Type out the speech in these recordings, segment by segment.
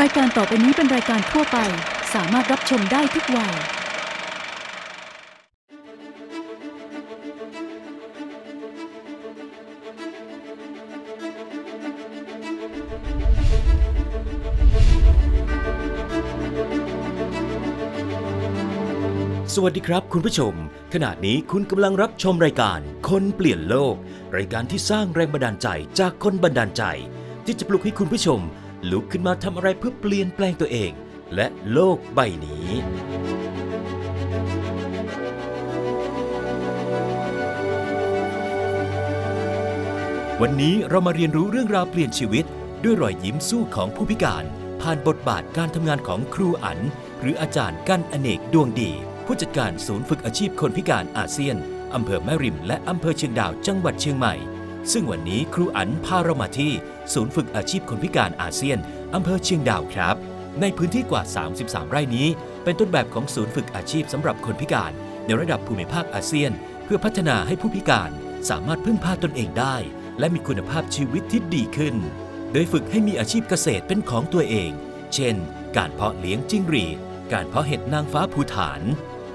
รายการต่อไปนี้เป็นรายการทั่วไป สามารถรับชมได้ทุกวัย สวัสดีครับคุณผู้ชม ขณะนี้คุณกำลังรับชมรายการ คนเปลี่ยนโลก รายการที่สร้างแรงบันดาลใจจากคนบันดาลใจ ที่จะปลุกให้คุณผู้ชม ลุกขึ้นมาทำอะไรเพื่อเปลี่ยนแปลงตัวเอง และโลกใบนี้ วันนี้เรามาเรียนรู้เรื่องราวเปลี่ยนชีวิต ด้วยรอยยิ้มสู้ของผู้พิการ ผ่านบทบาทการทำงานของครูอัน หรืออาจารย์กั้นอเนกดวงดี ผู้จัดการศูนย์ฝึกอาชีพคนพิการอาเซียนอำเภอแม่ริม และอำเภอเชียงดาวจังหวัดเชียงใหม่ ซึ่งวันนี้ครูอันพาเรามาที่ ศูนย์ฝึกอาชีพคนพิการอาเซียน อำเภอเชียงดาวครับ ในพื้นที่กว่า 33 ไร่นี้ เป็นต้นแบบของศูนย์ฝึกอาชีพสำหรับคนพิการ ในระดับภูมิภาคอาเซียน เพื่อพัฒนาให้ผู้พิการสามารถพึ่งพาตนเองได้ และมีคุณภาพชีวิตที่ดีขึ้น โดยฝึกให้มีอาชีพเกษตรเป็นของตัวเอง เช่น การเพาะเลี้ยงจิ้งหรีด การเพาะเห็ดนางฟ้าภูฐาน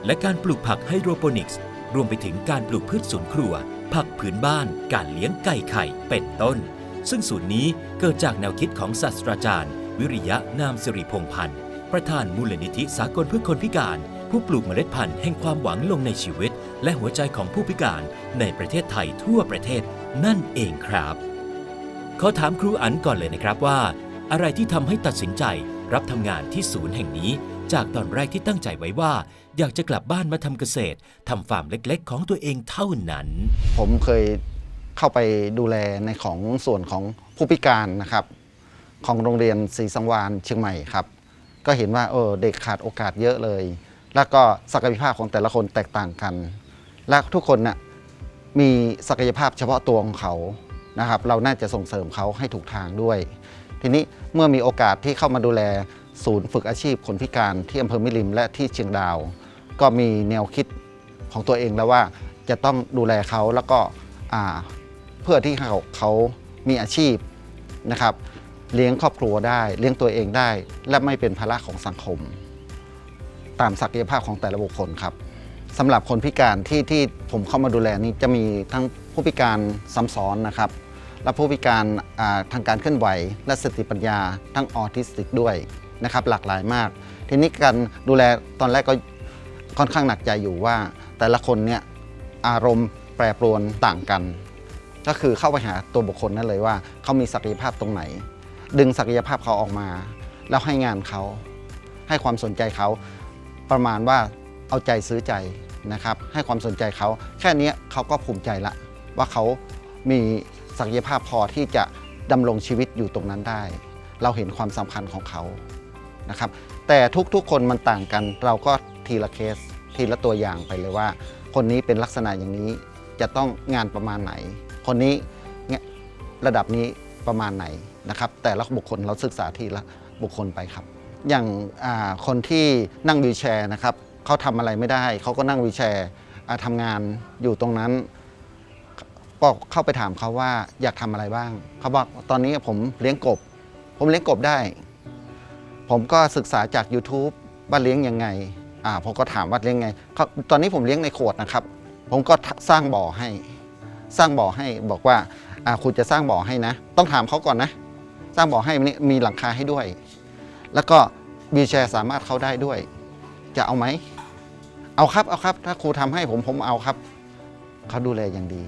และการปลูกผักไฮโดรโปนิกส์ รวมไปถึงการปลูกพืชสวนครัว ผักผืนบ้านการเลี้ยงไก่ไข่เป็นต้น ซึ่งศูนย์นี้เกิดจากแนวคิดของศาสตราจารย์ วิริยะนามสิริพงพันธ์ประธานมูลนิธิสากลเพื่อคนพิการ ผู้ปลูกเมล็ดพันธุ์แห่งความหวังลงในชีวิต และหัวใจของผู้พิการในประเทศไทยทั่วประเทศนั่นเองครับ ขอถามครูอันก่อนเลยนะครับว่า อะไรที่ทำให้ตัดสินใจรับทำงานที่ศูนย์แห่งนี้ จากตอนแรกที่ตั้งใจไว้ว่า อยากจะกลับบ้านมาทำเกษตรทำฟาร์มเล็ก ๆ ของตัวเองเท่านั้น ผมเคยเข้าไปดูแลในของส่วนของผู้พิการนะครับ ของโรงเรียนศรีสังวานเชียงใหม่ครับ ก็เห็นว่าเออเด็กขาดโอกาสเยอะเลย แล้วก็ศักยภาพของแต่ละคนแตกต่างกัน และทุกคนน่ะมีศักยภาพเฉพาะตัวของเขานะครับ เราน่าจะส่งเสริมเขาให้ถูกทางด้วย ทีนี้เมื่อมีโอกาสที่เข้ามาดูแล ศูนย์ฝึกอาชีพคนพิการที่อำเภอมิริมและที่เชียงดาว ก็มีแนวคิดของตัวเองแล้วว่าจะต้องดูแลเขาแล้วก็เพื่อที่เขาเขามีอาชีพนะครับ เลี้ยงครอบครัวได้ เลี้ยงตัวเองได้ และไม่เป็นภาระของสังคม ตามศักยภาพของแต่ละบุคคลครับสำหรับคนพิการที่ที่ผมเข้ามาดูแลนี่จะมีทั้งผู้พิการซ้ำซ้อนนะครับ และผู้พิการทางการเคลื่อนไหว และสติปัญญาทั้งออทิสติกด้วย นะครับหลากหลายมาก ทีนี้การดูแลตอนแรกก็ค่อนข้างหนักใจอยู่ว่า แต่ละคนเนี่ยอารมณ์แปรปรวนต่างกัน ก็คือเข้าไปหาตัวบุคคลนั่นเลยว่าเขามีศักยภาพตรงไหน ดึงศักยภาพเขาออกมา แล้วให้งานเขาให้ความสนใจเขาประมาณว่าเอาใจซื้อใจนะครับ ให้ความสนใจเขาแค่นี้เขาก็ภูมิใจละ ว่าเขามีศักยภาพพอที่จะดำรงชีวิตอยู่ตรงนั้นได้ เราเห็นความสำคัญของเขา นะครับ แต่ทุกๆคนมันต่างกัน เราก็ทีละเคสทีละตัวอย่างไปเลยว่า คนนี้เป็นลักษณะอย่างนี้จะต้องงานประมาณไหน คนนี้ระดับนี้ประมาณไหนนะครับ แต่ละบุคคลเราศึกษาทีละบุคคลไปครับ อย่างาคนที่นั่งวีแชร์นะครับเขาทำอะไรไม่ได้ เขาก็นั่งวีแชร์อ่าทำงานอยู่ตรงนั้นก็เข้าไปถามเขาว่าอยากทำอะไรบ้างเขาบอกตอนนี้ผมเลี้ยงกบ ผมเลี้ยงกบได้ ผมก็ศึกษาจาก YouTube ว่าเลี้ยงยังไงอ่าผมก็ถามว่าเลี้ยงไงเขาตอนนี้ผมเลี้ยงในขวดนะครับ ผมก็สร้างบ่อให้ สร้างบ่อให้บอกว่าอ่าคุณจะสร้างบ่อให้นะ ต้องถามเขาก่อนนะ สร้างบ่อให้มีมีหลังคาให้ด้วย แล้วก็วีแชร์สามารถเข้าได้ด้วย จะเอาไหม เอาครับเอาครับ ถ้าครูทำให้ผมผมเอาครับ เขาดูแลอย่างดี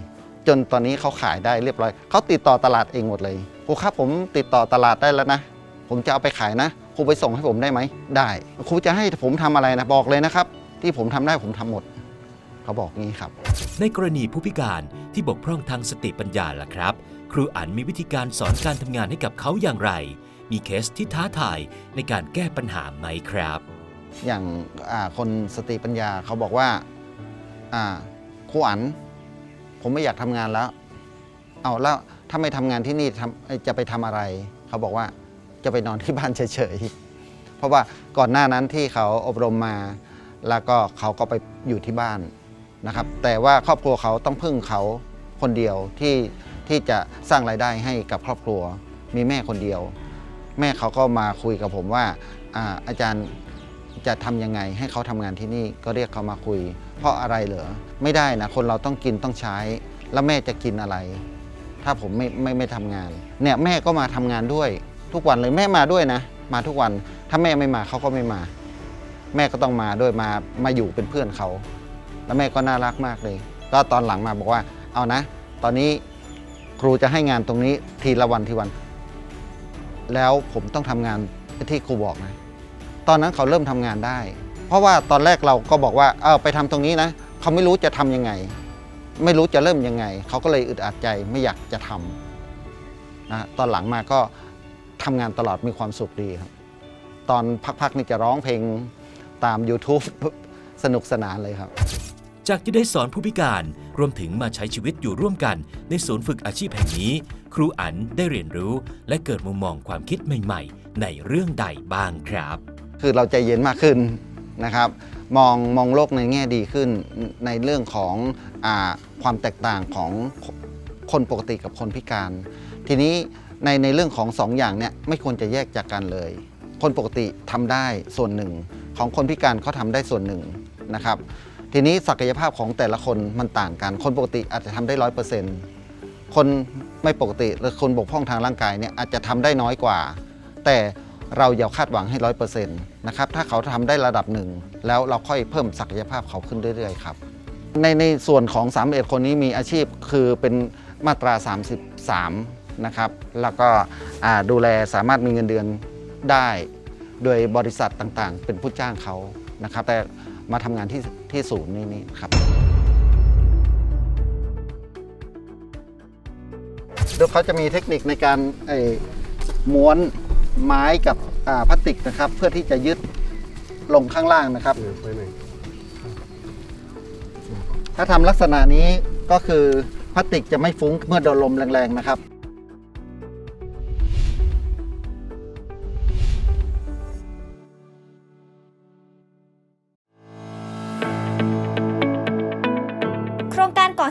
จนตอนนี้เขาขายได้เรียบร้อย เขาติดต่อตลาดเองหมดเลยครูครับผมติดต่อตลาดได้แล้วนะ ผมจะเอาไปขายนะ ครูไปส่งให้ผมได้ไหมได้ครูจะให้ผมทำอะไรนะบอกเลยนะครับ ที่ผมทำได้ผมทำหมด เขาบอกงี้ครับ ในกรณีผู้พิการที่บกพร่องทางสติปัญญาล่ะครับ ครูอันมีวิธีการสอนการทำงานให้กับเขาอย่างไร มีเคสที่ท้าทายในการแก้ปัญหาไหมครับ อย่างอ่าคนสติปัญญาเขาบอกว่าอ่าครูอันผมไม่อยากทำงานแล้ว เอาแล้วถ้าไม่ทำงานที่นี่ทำเอ้ยจะไปทำอะไร เขาบอกว่า จะไปนอนที่บ้านเฉยๆ เพราะว่าก่อนหน้านั้นที่เขาอบรมมา แล้วก็เขาก็ไปอยู่ที่บ้านนะครับ แต่ว่าครอบครัวเขาต้องพึ่งเขาคนเดียวที่ที่จะสร้างรายได้ให้กับครอบครัว มีแม่คนเดียว แม่เขาก็มาคุยกับผมว่าอาอาจารย์จะทำยังไงให้เขาทำงานที่นี่ก็เรียกเขามาคุย เพราะอะไรเหรอไม่ได้นะคนเราต้องกินต้องใช้ แล้วแม่จะกินอะไร ถ้าผมไม่ไม่ไม่ทำงานเนี่ยแม่ก็มาทำงานด้วย ทุกวันเลยแม่มาด้วยนะ มาทุกวันถ้าแม่ไม่มาเขาก็ไม่มา แม่ก็ต้องมาด้วยมามาอยู่เป็นเพื่อนเขา แล้วแม่ก็น่ารักมากเลย ก็ตอนหลังมาบอกว่า เอานะ ตอนนี้ครูจะให้งานตรงนี้ทีละวันทีวัน แล้วผมต้องทำงานที่ครูบอกนะ ตอนนั้นเขาเริ่มทำงานได้ เพราะว่าตอนแรกเราก็บอกว่าเออไปทำตรงนี้นะเขาไม่รู้จะทำยังไง ไม่รู้จะเริ่มยังไง เขาก็เลยอึดอัดใจไม่อยากจะทำนะตอนหลังมาก็ ทำงานตลอดมีความสุขดีครับ ตอนพักๆนี่จะร้องเพลงตาม YouTube สนุกสนานเลยครับ จากที่ได้สอนผู้พิการรวมถึงมาใช้ชีวิตอยู่ร่วมกัน ในศูนย์ฝึกอาชีพแห่งนี้ ครูอันได้เรียนรู้และเกิดมุมมองความคิดใหม่ๆ ในเรื่องใดบ้างครับ คือเราใจเย็นมากขึ้นนะครับ มองมองโลกในแง่ดีขึ้นในเรื่องของอาความแตกต่างของคนปกติกับคนพิการ ทีนี้ ในในเรื่องของสองอย่างเนี่ยไม่ควรจะแยกจากกันเลย คนปกติทำได้ส่วนหนึ่ง ของคนพิการเขาทำได้ส่วนหนึ่งนะครับ ทีนี้ศักยภาพของแต่ละคนมันต่างกัน คนปกติอาจจะทำได้ร้อยเปอร์เซ็นต์คนไม่ปกติหรือคนบกพร่องทางร่างกายเนี่ยอาจจะทำได้น้อยกว่า แต่เราอย่าคาดหวังให้ร้อยเปอร์เซ็นต์นะครับถ้าเขาทำได้ระดับหนึ่งแล้วเราค่อยเพิ่มศักยภาพเขาขึ้นเรื่อยๆครับในในส่วนของ3 1คนนี้มีอาชีพคือเป็นมาตรา 33 นะครับ แล้วก็อ่าดูแลสามารถมีเงินเดือนได้โดยบริษัทต่างๆ เป็นผู้จ้างเขานะครับ แต่มาทำงานที่ที่ศูนย์นี่นี่ครับเดี๋ยวเขาจะมีเทคนิคในการไอ้ม้วนไม้กับอ่าพลาสติกนะครับ เพื่อที่จะยึดลงข้างล่างนะครับ ถ้าทำลักษณะนี้ก็คือพลาสติกจะไม่ฟุ้งเมื่อโดนลมแรงๆนะครับ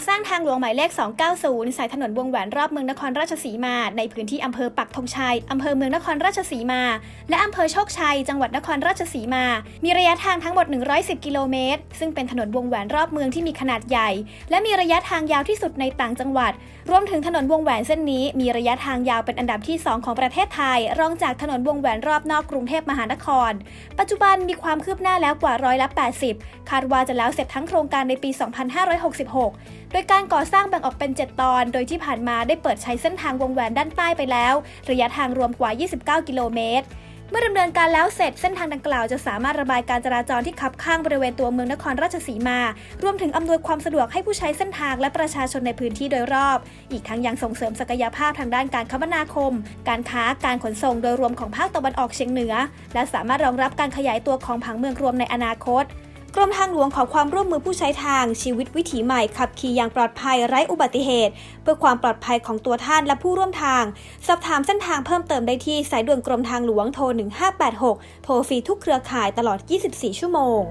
สร้างทางหลวงหมายเลข 290 สายถนนวงแหวนรอบเมืองนครราชสีมา ในพื้นที่อำเภอปักธงชัย อำเภอเมืองนครราชสีมา และอำเภอโชคชัย จังหวัดนครราชสีมา มีระยะทางทั้งหมด 110 กิโลเมตร ซึ่งเป็นถนนวงแหวนรอบเมืองที่มีขนาดใหญ่ และมีระยะทางยาวที่สุดในต่างจังหวัด รวมถึงถนนวงแหวนเส้นนี้ มีระยะทางยาวเป็นอันดับที่ 2 ของประเทศไทย รองจากถนนวงแหวนรอบนอกกรุงเทพมหานคร ปัจจุบันมีความคืบหน้าแล้วกว่าร้อยละ 80 คาดว่าจะแล้วเสร็จทั้งโครงการในปี 2566โดยการก่อสร้างแบ่งออกเป็น 7 ตอน โดยที่ผ่านมาได้เปิดใช้เส้นทางวงแหวนด้านใต้ไปแล้ว ระยะทางรวมกว่า 29 กิโลเมตรเมื่อดำเนินการแล้วเสร็จเส้นทางดังกล่าวจะสามารถระบายการจราจรที่ขับข้างบริเวณตัวเมืองนครราชสีมา รวมถึงอำนวยความสะดวกให้ผู้ใช้เส้นทางและประชาชนในพื้นที่โดยรอบ อีกทั้งยังส่งเสริมศักยภาพทางด้านการคมนาคม การค้าการขนส่งโดยรวมของภาคตะวันออกเฉียงเหนือ และสามารถรองรับการขยายตัวของผังเมืองรวมในอนาคต กรมทางหลวงขอความร่วมมือผู้ใช้ทางชีวิตวิถีใหม่ขับขี่อย่างปลอดภัยไร้อุบัติเหตุ เพื่อความปลอดภัยของตัวท่านและผู้ร่วมทาง สอบถามเส้นทางเพิ่มเติมได้ที่สายด่วนกรมทางหลวงโทร 1586 โทรฟรีทุกเครือข่ายตลอด 24 ชั่วโมง